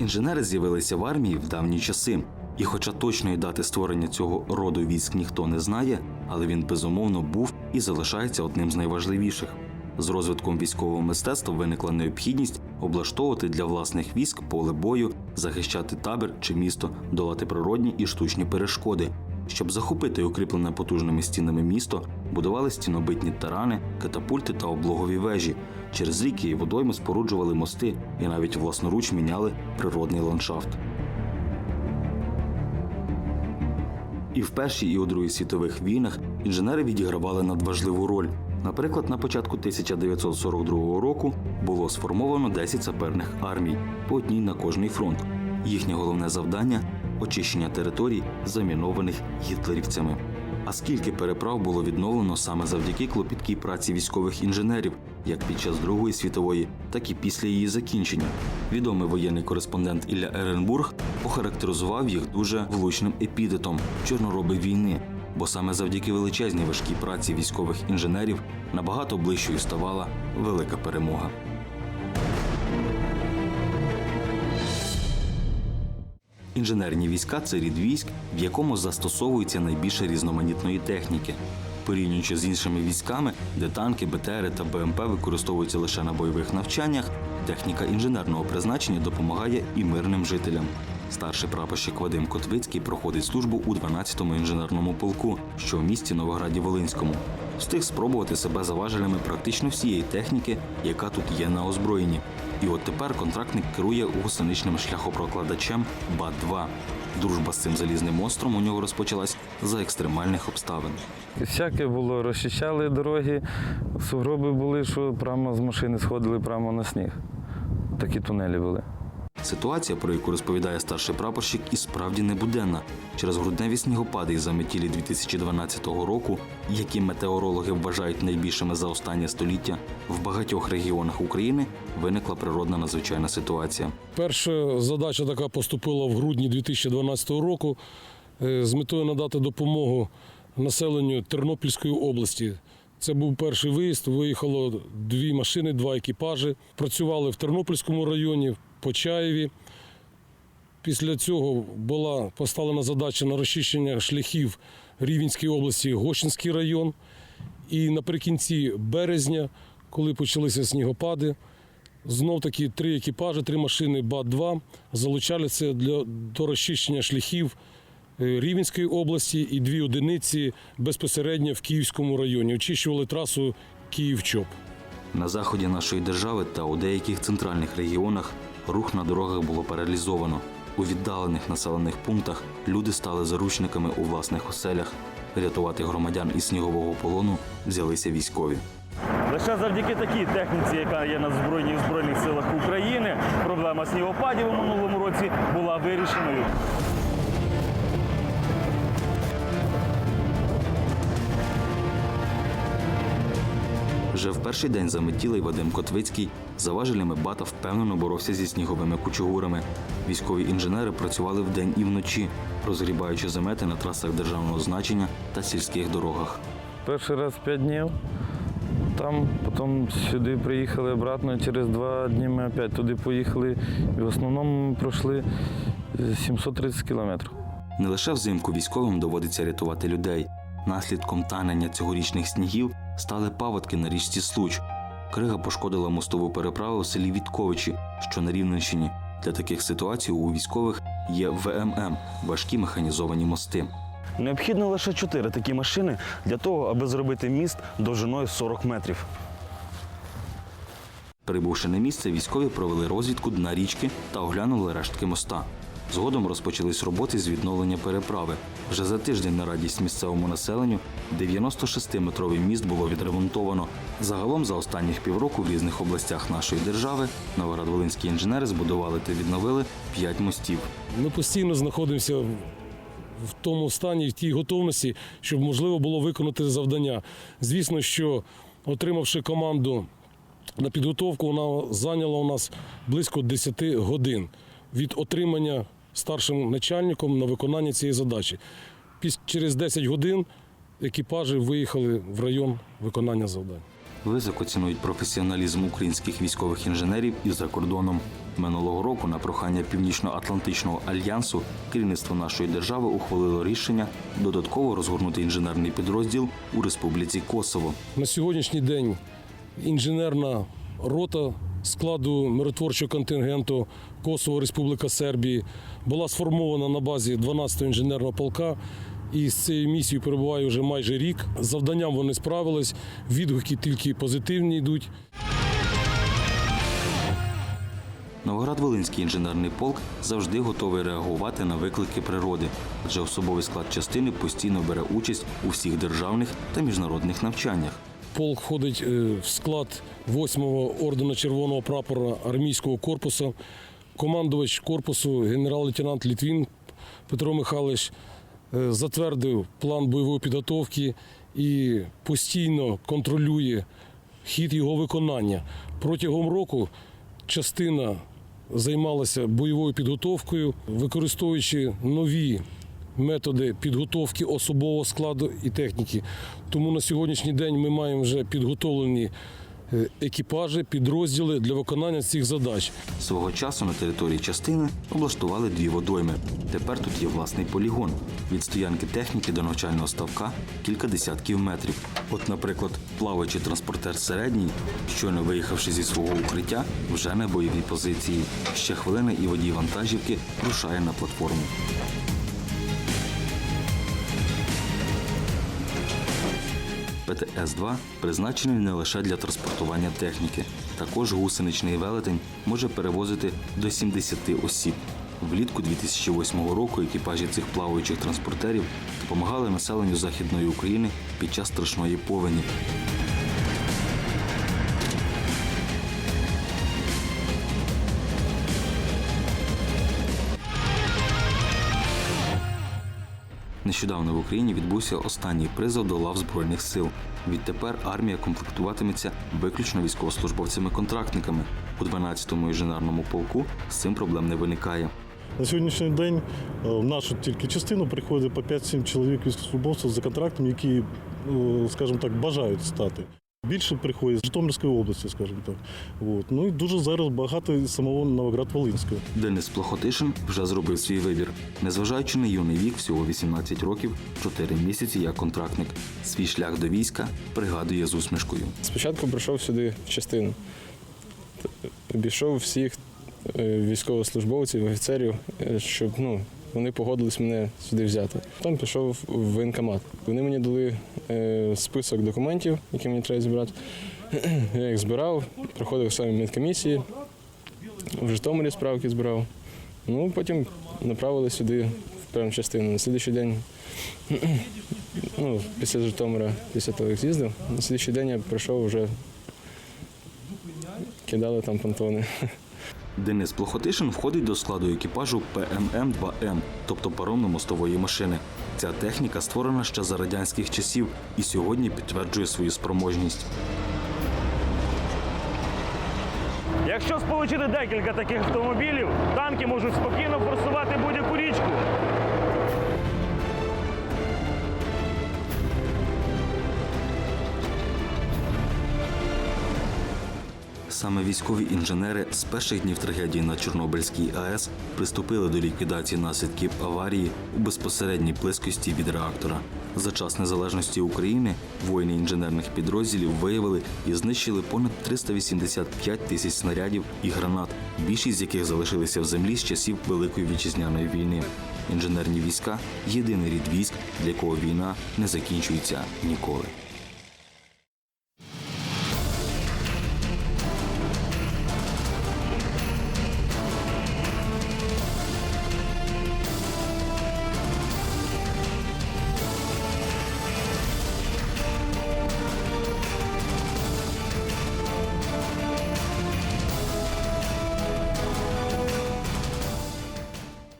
Інженери з'явилися в армії в давні часи. І хоча точної дати створення цього роду військ ніхто не знає, але він безумовно був і залишається одним з найважливіших. З розвитком військового мистецтва виникла необхідність облаштовувати для власних військ поле бою, захищати табір чи місто, долати природні і штучні перешкоди. Щоб захопити укріплене потужними стінами місто, будували стінобитні тарани, катапульти та облогові вежі. Через ріки і водойми споруджували мости і навіть власноруч міняли природний ландшафт. І в Першій і у Другій світових війнах інженери відігравали надважливу роль. Наприклад, на початку 1942 року було сформовано 10 саперних армій, по одній на кожний фронт. Їхнє головне завдання очищення територій, замінованих гітлерівцями. А скільки переправ було відновлено саме завдяки клопіткій праці військових інженерів, як під час Другої світової, так і після її закінчення. Відомий воєнний кореспондент Ілля Еренбург охарактеризував їх дуже влучним епідетом чорнороби війни, бо саме завдяки величезній важкій праці військових інженерів набагато ближчою ставала велика перемога. Інженерні війська це рід військ, в якому застосовується найбільше різноманітної техніки. Порівнюючи з іншими військами, де танки, БТРи та БМП використовуються лише на бойових навчаннях, техніка інженерного призначення допомагає і мирним жителям. Старший прапорщик Вадим Котвицький проходить службу у 12-му інженерному полку, що в місті Новограді Волинському. Встиг спробувати себе за важелями практично всієї техніки, яка тут є на озброєнні. І от тепер контрактник керує гусеничним шляхопрокладачем БАТ-2. Дружба з цим залізним остром у нього розпочалась за екстремальних обставин. Всяке було, розчищали дороги, сугроби були, що прямо з машини сходили прямо на сніг. Такі тунелі були. Ситуація, про яку розповідає старший прапорщик, і справді небуденна. Через грудневі снігопади і заметілі 2012 року, які метеорологи вважають найбільшими за останнє століття, в багатьох регіонах України виникла природна надзвичайна ситуація. Перша задача така поступила в грудні 2012 року е, з метою надати допомогу населенню Тернопільської області. Це був перший виїзд. Виїхало дві машини, два екіпажі. Працювали в Тернопільському районі, Почаєві. Після цього була поставлена задача на розчищення шляхів Рівненської області, Гощинський район. І наприкінці березня, коли почалися снігопади, Знов таки три екіпажі, три машини БАТ-2 залучалися для до розчищення шляхів е, Рівненської області і дві одиниці безпосередньо в Київському районі. Очищували трасу Київ-Чоп. На заході нашої держави та у деяких центральних регіонах рух на дорогах було паралізовано. У віддалених населених пунктах люди стали заручниками у власних оселях. Рятувати громадян із снігового полону взялися військові. Лише завдяки такій техніці, яка є на збройних збройних силах України, проблема снігопадів у минулому році була вирішеною. Вже в перший день заметілий Вадим Котвицький за важелями бата впевнено боровся зі сніговими кучугурами. Військові інженери працювали вдень і вночі, розгрібаючи замети на трасах державного значення та сільських дорогах. Перший раз п'ять днів, там, потім сюди приїхали обратно, через два дні ми опять туди поїхали. І в основному ми пройшли 730 кілометрів. Не лише взимку військовим доводиться рятувати людей. Наслідком танення цьогорічних снігів стали паводки на річці Случ. Крига пошкодила мостову переправу у селі Вітковичі, що на Рівненщині. Для таких ситуацій у військових є ВММ важкі механізовані мости. Необхідно лише чотири такі машини для того, аби зробити міст довжиною 40 метрів. Прибувши на місце, військові провели розвідку дна річки та оглянули рештки моста. Згодом розпочались роботи з відновлення переправи. Вже за тиждень на радість місцевому населенню 96-метровий міст було відремонтовано. Загалом за останніх півроку в різних областях нашої держави новоград-волинські інженери збудували та відновили 5 мостів. Ми постійно знаходимося в- в тому стані, в тій готовності, щоб можливо було виконати завдання. Звісно, що отримавши команду на підготовку, вона зайняла у нас близько 10 годин від отримання старшим начальником на виконання цієї задачі. Через 10 годин екіпажі виїхали в район виконання завдань. високо цінують професіоналізм українських військових інженерів і за кордоном. Минулого року на прохання Північно-Атлантичного альянсу керівництво нашої держави ухвалило рішення додатково розгорнути інженерний підрозділ у Республіці Косово. На сьогоднішній день інженерна рота складу миротворчого контингенту Косово Республіка Сербії була сформована на базі 12-го інженерного полка. І з цією місією перебуває вже майже рік. З Завданням вони справились. Відгуки тільки позитивні йдуть. Новоград-Волинський інженерний полк завжди готовий реагувати на виклики природи, адже особовий склад частини постійно бере участь у всіх державних та міжнародних навчаннях. Полк входить е, в склад 8-го ордена Червоного прапора армійського корпусу. Командувач корпусу генерал-лейтенант Літвін Петро Михайлович е, затвердив план бойової підготовки і постійно контролює хід його виконання. Протягом року частина займалася бойовою підготовкою, використовуючи нові методи підготовки особового складу і техніки. Тому на сьогоднішній день ми маємо вже підготовлені е, екіпажі, підрозділи для виконання цих задач. Свого часу на території частини облаштували дві водойми. Тепер тут є власний полігон. Від стоянки техніки до навчального ставка кілька десятків метрів. От, наприклад, плаваючий транспортер середній, щойно виїхавши зі свого укриття, вже на бойовій позиції. Ще хвилина і водій вантажівки рушає на платформу. ПТС-2 призначений не лише для транспортування техніки. Також гусеничний велетень може перевозити до 70 осіб. Влітку 2008 року екіпажі цих плаваючих транспортерів допомагали населенню Західної України під час страшної повені. Нещодавно в Україні відбувся останній призов до лав Збройних сил. Відтепер армія комплектуватиметься виключно військовослужбовцями-контрактниками. У 12-му інженерному полку з цим проблем не виникає. На сьогоднішній день е, в нашу тільки частину приходить по 5-7 чоловік військовослужбовців за контрактом, які, е, скажімо так, бажають стати. Більше приходять з Житомирської області, скажімо так. От. Ну і дуже зараз багато із самого Новоград-Волинського. Денис Плохотишин вже зробив свій вибір. Незважаючи на юний вік, всього 18 років, 4 місяці як контрактник. Свій шлях до війська пригадує з усмішкою. Спочатку прийшов сюди в частину. Обійшов всіх е, військовослужбовців, офіцерів, е, щоб ну, вони погодились мене сюди взяти. Там пішов в воєнкомат. Вони мені дали е, список документів, які мені треба зібрати. Я їх збирав, проходив самі медкомісії, в Житомирі справки збирав. Ну, потім направили сюди в пряму частину. На слідчий день, ну, після Житомира, після того, як з'їздив, на слідчий день я прийшов вже кидали там понтони. Денис Плохотишин входить до складу екіпажу ПММ-2М, тобто паромно-мостової машини. Ця техніка створена ще за радянських часів і сьогодні підтверджує свою спроможність. Якщо сполучити декілька таких автомобілів, танки можуть спокійно форсувати будь-яку річку. Саме військові інженери з перших днів трагедії на Чорнобильській АЕС приступили до ліквідації наслідків аварії у безпосередній близькості від реактора. За час незалежності України воїни інженерних підрозділів виявили і знищили понад 385 тисяч снарядів і гранат, більшість з яких залишилися в землі з часів Великої вітчизняної війни. Інженерні війська єдиний рід військ, для якого війна не закінчується ніколи.